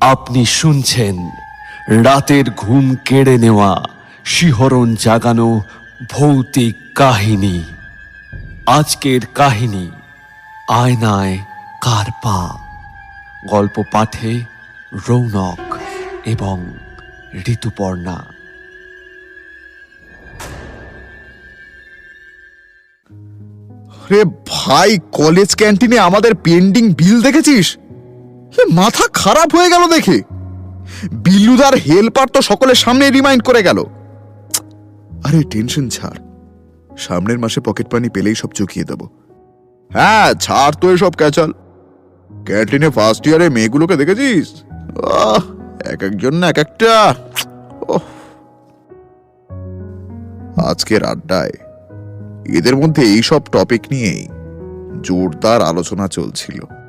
আপনি শুনছেন রাতের ঘুম কেড়ে নেওয়া শিহরণ জাগানো ভৌতিক কাহিনী। আজকের কাহিনী আয়নায় কার পা? গল্প পাঠে রৌনক এবং ঋতুপর্ণা। রে ভাই, কলেজ ক্যান্টিনে আমাদের পেন্ডিং বিল দেখেছিস? মাথা খারাপ হয়ে গেল দেখে। বিল্লুদার হেল্পার তো সকলের সামনে রিমাইন্ড করে গেল। আরে টেনশন ছাড়। সামনের মাসে পকেট পানি পেলেই সব চুকিয়ে দেব। হ্যাঁ ছাড় তো এসব, ক্যাচাল। ক্যান্টিনে ফার্স্ট ইয়ারে মেয়েগুলোকে দেখেছিস? এক একজন না এক একটা। আজকের আড্ডায় এদের মধ্যে এইসব টপিক নিয়েই জোরদার আলোচনা চলছিল।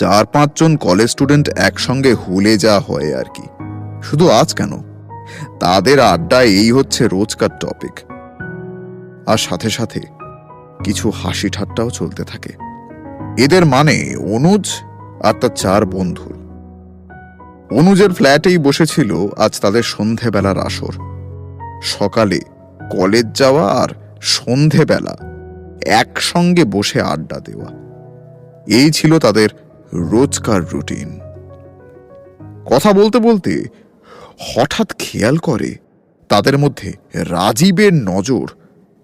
চার পাঁচজন কলেজ স্টুডেন্ট একসঙ্গে হুলে যা হয় আর কি। শুধু আজ কেন? তাদের আড্ডায় এই হচ্ছে রোজকার টপিক আর সাথে সাথে কিছু হাসি ঠাট্টাও চলতে থাকে। এদের মানে অনুজ আর তার চার বন্ধু অনুজের ফ্ল্যাটেই বসেছিল আজ তাদের সন্ধেবেলার আসর। সকালে কলেজ যাওয়া আর সন্ধেবেলা একসঙ্গে বসে আড্ডা দেওয়া। এই ছিল তাদের রোজকার রুটিন। কথা বলতে বলতে হঠাৎ খেয়াল করে তাদের মধ্যে রাজীবের নজর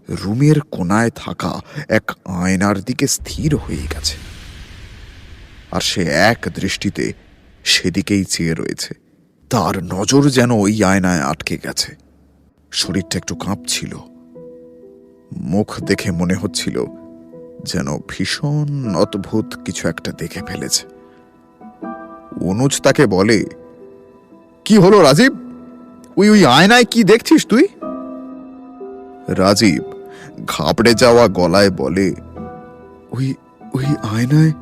রুমের কোনায় থাকা এক আয়নার দিকে স্থির হয়ে গেছে। আর সে এক দৃষ্টিতে সেদিকেই চেয়ে রয়েছে। তার নজর যেন ওই আয়নায় আটকে গেছে। শরীরটা একটু কাঁপছিল। মুখ দেখে মনে হচ্ছিল যেন ভীষণ অদ্ভুত কিছু একটা দেখে ফেলেছে। অনুজ তাকে বলে, কি হলো রাজীব? ওই ওই আয়নায় কি দেখছিস তুই? রাজীব ঘাবড়ে যাওয়া গলায় বলে, ওই ওই আয়নায়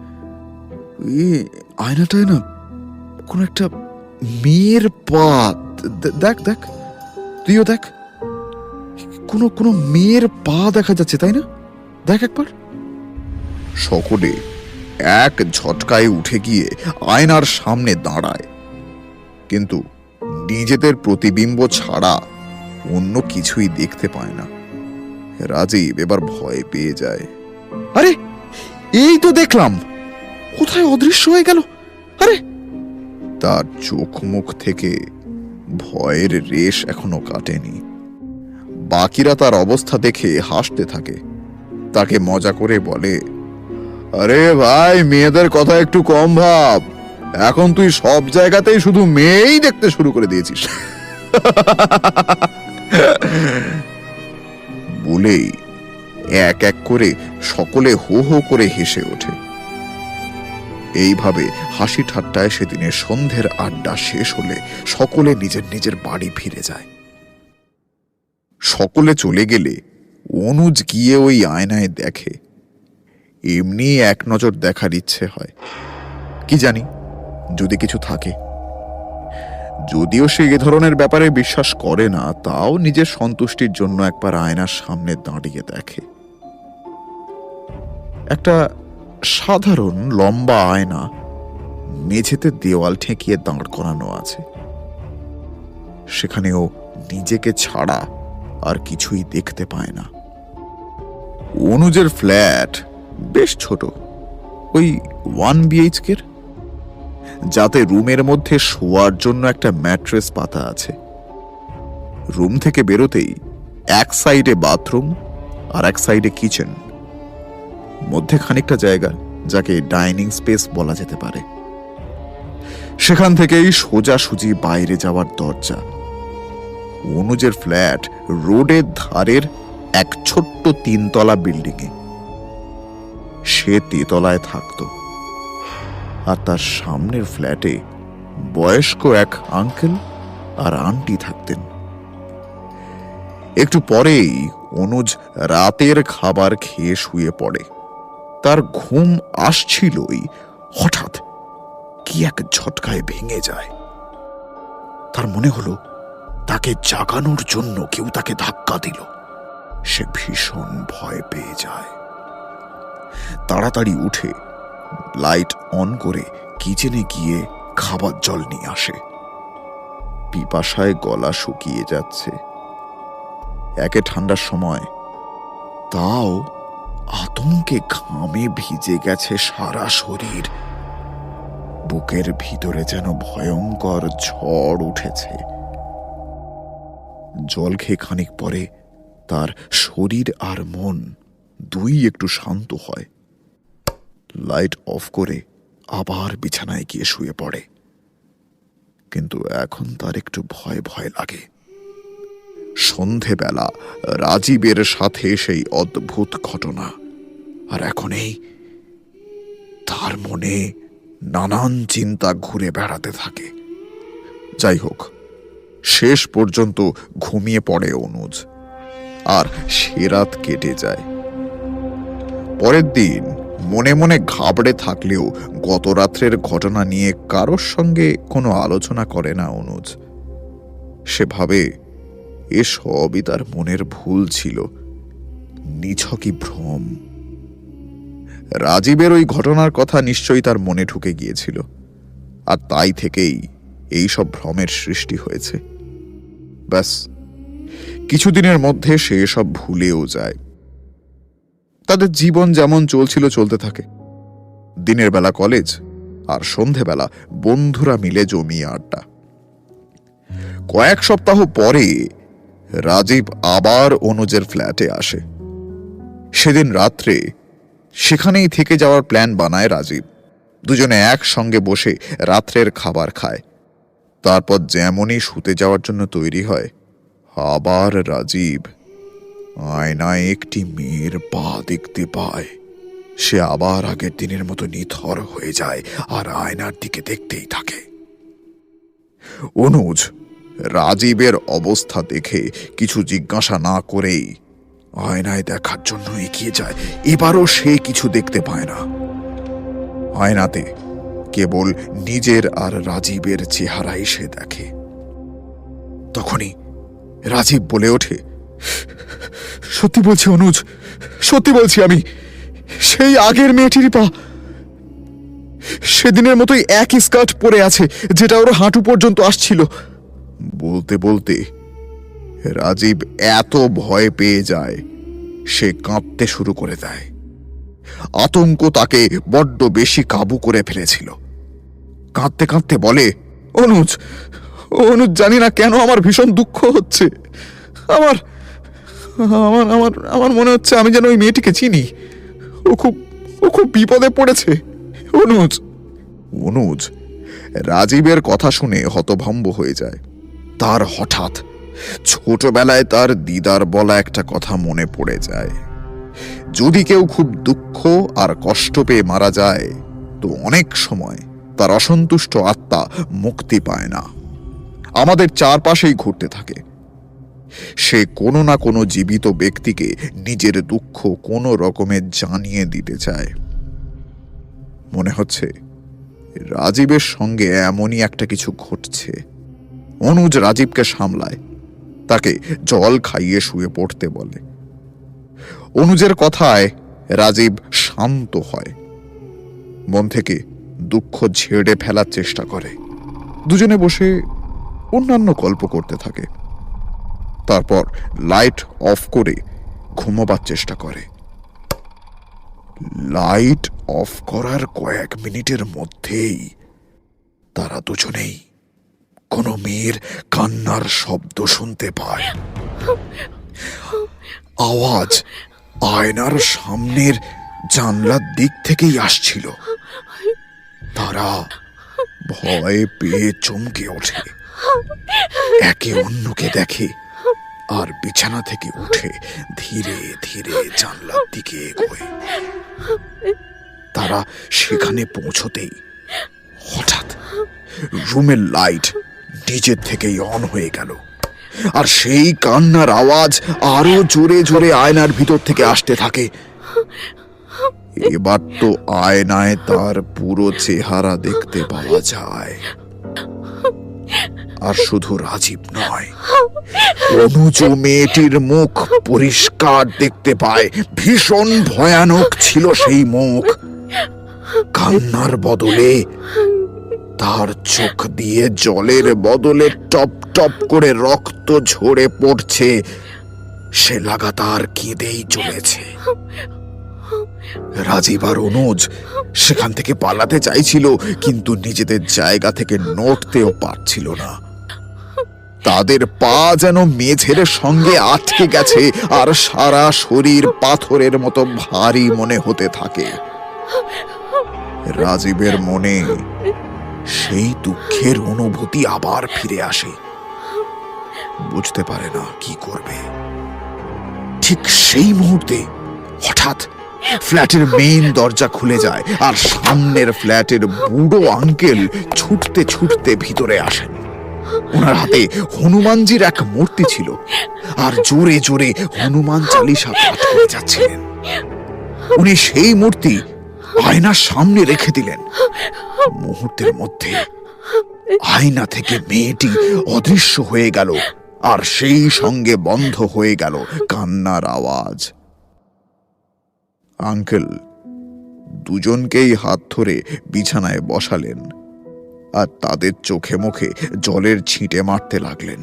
ওই আয়নাটায় না কোন একটা মেয়ের পা দে- দেখ দেখ, তুইও দেখ, কোনো কোনো মেয়ের পা দেখা যাচ্ছে, তাই না? দেখ একবার। সকলে এক ঝটকায় উঠে গিয়ে আয়নার সামনে দাঁড়ায়। কিন্তু নিজেদের প্রতিবিম্ব ছাড়া অন্য কিছুই দেখতে পায় না। রাজীব এবার ভয় পেয়ে যায়। আরে এই তো দেখলাম। কোথায় অদৃশ্য হয়ে গেল? আরে! তার চোখ মুখ থেকে ভয়ের রেশ এখনও কাটেনি। বাকিরা তার অবস্থা দেখে হাসতে থাকে। তাকে মজা করে বলে আরে ভাই, মেয়েদের কথা একটু কম ভাব। এখন তুই সব জায়গাতেই শুধু মেয়েই দেখতে শুরু করে দিয়েছিস। বলেই এক এক করে সকলে হো হো করে হেসে ওঠে। এইভাবে হাসি ঠাট্টায় সেদিনের সন্ধ্যের আড্ডা শেষ হলে সকলে নিজের নিজের বাড়ি ফিরে যায়। সকলে চলে গেলে অনুজ গিয়ে ওই আয়নায় দেখে এমনি এক নজর দেখার ইচ্ছে হয়। কি জানি, যদি কিছু থাকে। যদিও সে এ ধরনের ব্যাপারে বিশ্বাস করে না, তাও নিজের সন্তুষ্টির জন্য একবার আয়নার সামনে দাঁড়িয়ে দেখে। একটা সাধারণ লম্বা আয়না, মেঝেতে দেওয়াল ঠেকিয়ে দাঁড় করানো আছে। সেখানেও নিজেকে ছাড়া আর কিছুই দেখতে পায় না। অনুজের ফ্ল্যাট বেশ ছোট। ওই ওয়ান বিএইচকের? যাতে রুমের মধ্যে শোয়ার জন্য একটা ম্যাট্রেস পাতা আছে। রুম থেকে বেরোতেই এক সাইডে বাথরুম আর এক সাইডে কিচেন। মধ্যে খানিকটা জায়গা যাকে ডাইনিং স্পেস বলা যেতে পারে। সেখান থেকেই সোজাসুজি বাইরে যাওয়ার দরজা। অনুজের ফ্ল্যাট রোডের ধারের এক ছোট্ট তিনতলা বিল্ডিংয়ে। সে তেতলায় থাকতো। আর তার সামনের ফ্ল্যাটে বয়স্ক এক আঙ্কেল আর আন্টি থাকতেন। একটু পরেই অনুজ রাতের খাবার খেয়ে শুয়ে পড়ে। তার ঘুম আসছিলই হঠাৎ কি এক ঝটকায় ভেঙে যায়। তার মনে হলো তাকে জাগানোর জন্য কেউ তাকে ধাক্কা দিল। সে ভীষণ ভয় পেয়ে যায়। তাড়াতাড়ি উঠে লাইট অন করে কিচেনে গিয়ে খাবার জল নিয়ে আসে। পিপাসায় গলা শুকিয়ে যাচ্ছে। একে ঠান্ডার সময় তাও আতঙ্কে ঘামে ভিজে গেছে সারা শরীর। বুকের ভিতরে যেন ভয়ঙ্কর ঝড় উঠেছে। জল খেয়ে খানিক পরে তার শরীর আর মন দুই একটু শান্ত হয়। লাইট অফ করে আবার বিছানায় গিয়ে শুয়ে পড়ে। কিন্তু এখন তার একটু ভয় ভয় লাগে। সন্ধেবেলা রাজীবের সাথে সেই অদ্ভুত ঘটনা। আর এখন এই তার মনে নানান চিন্তা ঘুরে বেড়াতে থাকে। যাই হোক, শেষ পর্যন্ত ঘুমিয়ে পড়ে অনুজ। আর সে রাত কেটে যায়। পরের দিন মনে মনে ঘাবড়ে থাকলেও গত রাত্রের ঘটনা নিয়ে কারোর সঙ্গে কোনো আলোচনা করে না অনুজ। সে ভাবে এ সবই তার মনের ভুল ছিল। নিছকই ভ্রম। রাজীবের ওই ঘটনার কথা নিশ্চয়ই তার মনে ঢুকে গিয়েছিল, আর তাই থেকেই এই সব ভ্রমের সৃষ্টি হয়েছে। ব্যাস, কিছুদিনের মধ্যে সে সব ভুলেও যায়। তাদের জীবন যেমন চলছিল, চলতে থাকে। দিনের বেলা কলেজ আর সন্ধেবেলা বন্ধুরা মিলে জমিয়ে আড্ডা। কয়েক সপ্তাহ পরে রাজীব আবার অনুজের ফ্ল্যাটে আসে। সেদিন রাত্রে সেখানেই থেকে যাওয়ার প্ল্যান বানায় রাজীব। দুজনে একসঙ্গে বসে রাত্রের খাবার খায়। তারপর যেমনই শুতে যাওয়ার জন্য তৈরি হয়, আবার রাজীব আয়নায় একটি মেয়ের পা দেখতে পায়। সে আবার আগের দিনের মতো নিথর হয়ে যায় আর আয়নার দিকে দেখতেই থাকে। অনুজ, রাজীবের অবস্থা দেখে কিছু জিজ্ঞাসা না করেই আয়নায় দেখার জন্য এগিয়ে যায়। এবারও সে কিছু দেখতে পায় না। আয়নাতে কেবল নিজের আর রাজীবের চেহারাই সে দেখে। তখনই রাজীব বলে ওঠে সত্যি বলছি, অনুজ, সত্যি বলছি আমি, সেই আগের মেয়েটির পা সেদিনের মতোই এক স্কার্ট পরে আছে, যেটা ওর হাঁটু পর্যন্ত আসছিল। বলতে বলতে রাজীব এত ভয় পেয়ে যায়, সে কাঁপতে শুরু করে দেয়। আতঙ্ক তাকে বড্ড বেশি কাবু করে ফেলেছিল। কাঁদতে কাঁদতে বলে, অনুজ অনুজ জানি না কেন আমার ভীষণ দুঃখ হচ্ছে। আমার আমার আমার আমার মনে হচ্ছে আমি যেন ওই মেয়েটিকে চিনি। ও খুব ও খুব বিপদে পড়েছে। অনুজ। অনুজ, রাজীবের কথা শুনে হতভম্ব হয়ে যায়। তার হঠাৎ ছোটবেলায় তার দিদার বলা একটা কথা মনে পড়ে যায়। যদি কেউ খুব দুঃখ আর কষ্ট পেয়ে মারা যায়, তো অনেক সময় তার অসন্তুষ্ট আত্মা মুক্তি পায় না। আমাদের চারপাশেই ঘুরতে থাকে। সে কোনো না কোনো জীবিত ব্যক্তিকে নিজের দুঃখ কোনো রকমে জানিয়ে দিতে চায়। মনে হচ্ছে রাজীবের সঙ্গে এমনই একটা কিছু ঘটছে। অনুজ রাজীবকে সামলায়, তাকে জল খাইয়ে শুয়ে পড়তে বলে। অনুজের কথায় রাজীব শান্ত হয়। মন থেকে দুঃখ ঝেড়ে ফেলার চেষ্টা করে। দুজনে বসে অন্যান্য গল্প করতে থাকে। তারপর লাইট অফ করে ঘুমোবার চেষ্টা করে। লাইট অফ করার কয়েক মিনিটের মধ্যেই তারা দুজনেই কোনো মেয়ের কান্নার শব্দ শুনতে পায়। আওয়াজ আয়নার সামনের জানলার দিক থেকেই আসছিল। তারা ভয় পেয়ে চমকে ওঠে। একে অন্যকে দেখে আর বিছানা থেকে উঠে ধীরে ধীরে জানলার দিকে এগোয়। তারা সেখানে পৌঁছতেই হঠাৎ রুমের লাইট ডিজের থেকেই অন হয়ে গেল। আর সেই কান্নার আওয়াজ আরও জোরে জোরে আয়নার ভিতর থেকে আসতে থাকে। এবার তো আয়নায় তার পুরো চেহারা দেখতে পাওয়া যায়। আর শুধু রাজীব নয় অনুজ মেয়েটির মুখ পরিষ্কার দেখতে পায়। ভীষণ ভয়ানক ছিল সেই মুখ। কান্নার বদলে তার চোখ দিয়ে জলের বদলে টপ টপ করে রক্ত ঝরে পড়ছে। সে লাগাতার কেঁদেই চলেছে। রাজীব আর অনুজ সেখান থেকে পালাতে চাইছিল, কিন্তু নিজেদের জায়গা থেকে নড়তেও পারছিল না। তাদের পা যেন মেঝের সঙ্গে আটকে গেছে আর সারা শরীর পাথরের মতো ভারী মনে হতে থাকে। রাজীবের মনে সেই দুঃখের অনুভূতি আবার ফিরে আসে। বুঝতে পারে না কি করবে। ঠিক সেই মুহূর্তে হঠাৎ ফ্ল্যাটের মেইন দরজা খুলে যায় আর সামনের ফ্ল্যাটের বুড়ো আঙ্কেল ছুটতে ছুটতে ভিতরে আসেন। ওনার হাতে হনুমানজির এক মূর্তি ছিল আর জোরে জোরে হনুমান চালিসা পাঠ করে যাচ্ছিলেন। উনি সেই মূর্তি আয়নার সামনে রেখে দিলেন। মুহূর্তের মধ্যে আয়না থেকে মেয়েটি অদৃশ্য হয়ে গেল আর সেই সঙ্গে বন্ধ হয়ে গেল কান্নার আওয়াজ। আঙ্কেল, দুজনকেই হাত ধরে বিছানায় বসালেন আর তাদের চোখে মুখে জলের ছিটে মারতে লাগলেন।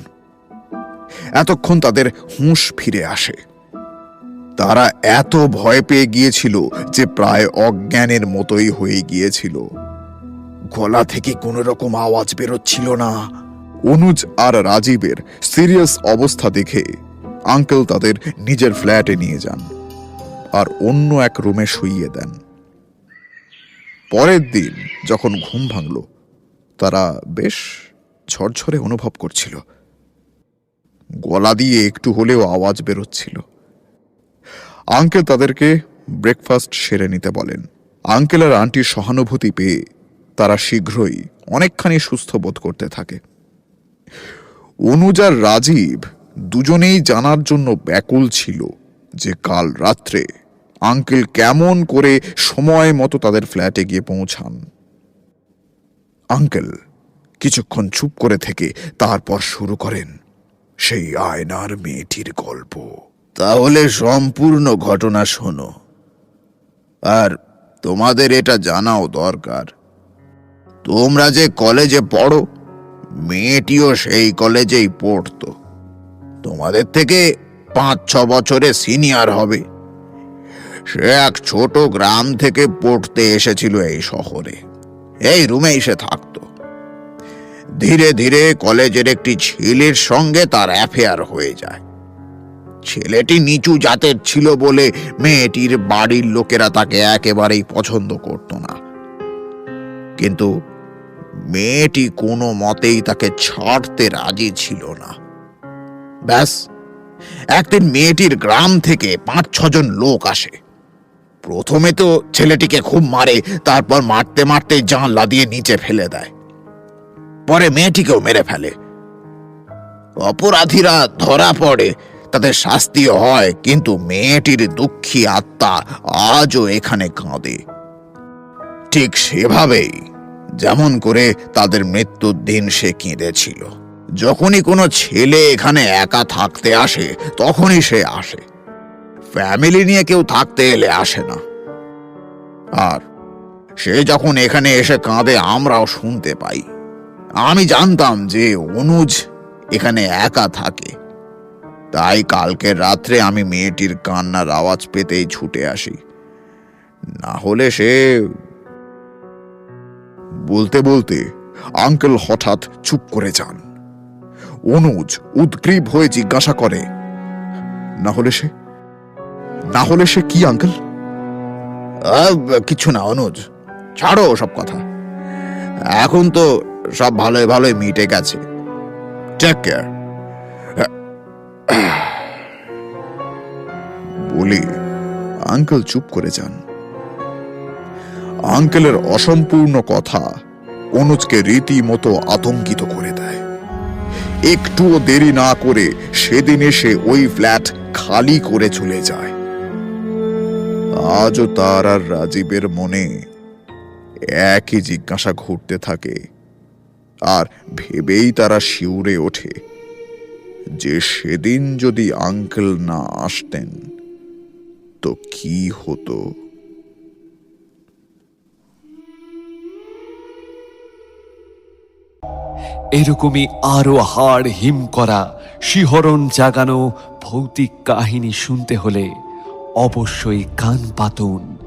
এতক্ষণ তাদের হুঁশ ফিরে আসে। তারা এত ভয় পেয়ে গিয়েছিল যে প্রায় অজ্ঞানের মতোই হয়ে গিয়েছিল। গলা থেকে কোনো রকম আওয়াজ বেরোচ্ছিল না। অনুজ আর রাজীবের সিরিয়াস অবস্থা দেখে আঙ্কেল তাদের নিজের ফ্ল্যাটে নিয়ে যান। আর অন্য এক রুমে শুইয়ে দেন। পরের দিন যখন ঘুম ভাঙল, তারা বেশ ঝরঝরে অনুভব করছিল। গলা দিয়ে একটু হলেও আওয়াজ বেরোচ্ছিল। আঙ্কেল তাদেরকে ব্রেকফাস্ট সেরে নিতে বলেন। আঙ্কেল আর আন্টির সহানুভূতি পেয়ে তারা শীঘ্রই অনেকখানি সুস্থ বোধ করতে থাকে। অনুজার রাজীব দুজনেই জানার জন্য ব্যাকুল ছিল যে কাল রাত্রে আঙ্কেল কেমন করে সময় মতো তাদের ফ্ল্যাটে গিয়ে পৌঁছান। আঙ্কেল কিছুক্ষণ চুপ করে থেকে তারপর শুরু করেন সেই আয়নার মেয়েটির গল্প। তাহলে সম্পূর্ণ ঘটনা শোনো। আর তোমাদের এটা জানাও দরকার। তোমরা যে কলেজে পড়ো, মেয়েটিও সেই কলেজেই পড়তো। তোমাদের থেকে পাঁচ ছ বছরে সিনিয়র হবে। সে এক ছোট গ্রাম থেকে পড়তে এসেছিল এই শহরে। এই রুমে এসে থাকতো। ধীরে ধীরে কলেজের একটি ছেলের সঙ্গে তার অ্যাফেয়ার হয়ে যায়। ছেলেটি নিচু জাতের ছিল বলে মেয়েটির বাড়ির লোকেরা তাকে একেবারেই পছন্দ করত না। কিন্তু মেয়েটি কোনো মতেই তাকে ছাড়তে রাজি ছিল না। ব্যাস, একদিন মেয়েটির গ্রাম থেকে পাঁচ ছজন লোক আসে। প্রথমে তো ছেলেটিকে খুব মারে, তারপর মারতে মারতে জানলা দিয়ে নিচে ফেলে দেয়। পরে মেয়েটিকেও মেরে ফেলে। অপরাধীরা ধরা পড়ে তাদের শাস্তি হয়, কিন্তু মেয়েটির দুঃখী আত্মা আজও এখানে কাঁদে। ঠিক সেভাবেই, যেমন করে তাদের মৃত্যুর দিন সে কেঁদেছিল। যখনই কোনো ছেলে এখানে একা থাকতে আসে, তখনই সে আসে। ফ্যামিলি নিয়ে কেউ থাকতে এলে আসে না। আর সে যখন এখানে এসে কাঁদে, আমরাও শুনতে পাই। আমি জানতাম যে অনুজ এখানে একা থাকে। তাই কালকের রাত্রে আমি মেয়েটির কান্নার আওয়াজ পেতেই ছুটে আসি। না হলে সে বলতে বলতে আঙ্কেল হঠাৎ চুপ করে যান। অনুজ উদ্গ্রীব হয়ে জিজ্ঞাসা করে, না হলে সে না হলে সে কি আঙ্কেল? কিছু না অনুজ। ছাড়ো সব কথা। এখন তো সব ভালোই ভালোই মিটে গেছে। টেক কেয়ার বলে আঙ্কেল চুপ করে যান। আঙ্কেলের অসম্পূর্ণ কথা অনুজকে রীতিমতো আতঙ্কিত করে দেয়। একটুও দেরি না করে সেদিন এসে ওই ফ্ল্যাট খালি করে চলে যায়। আজও তার আর রাজীবের মনে একই জিজ্ঞাসা ঘুরতে থাকে। আর ভেবেই তারা শিউরে ওঠে যে সেদিন যদি আঙ্কেল না আসতেন, তো কি হতো? এরকমই আরও হাড় হিম করা শিহরণ জাগানো ভৌতিক কাহিনী শুনতে হলে অবশ্যই কান পাতুন।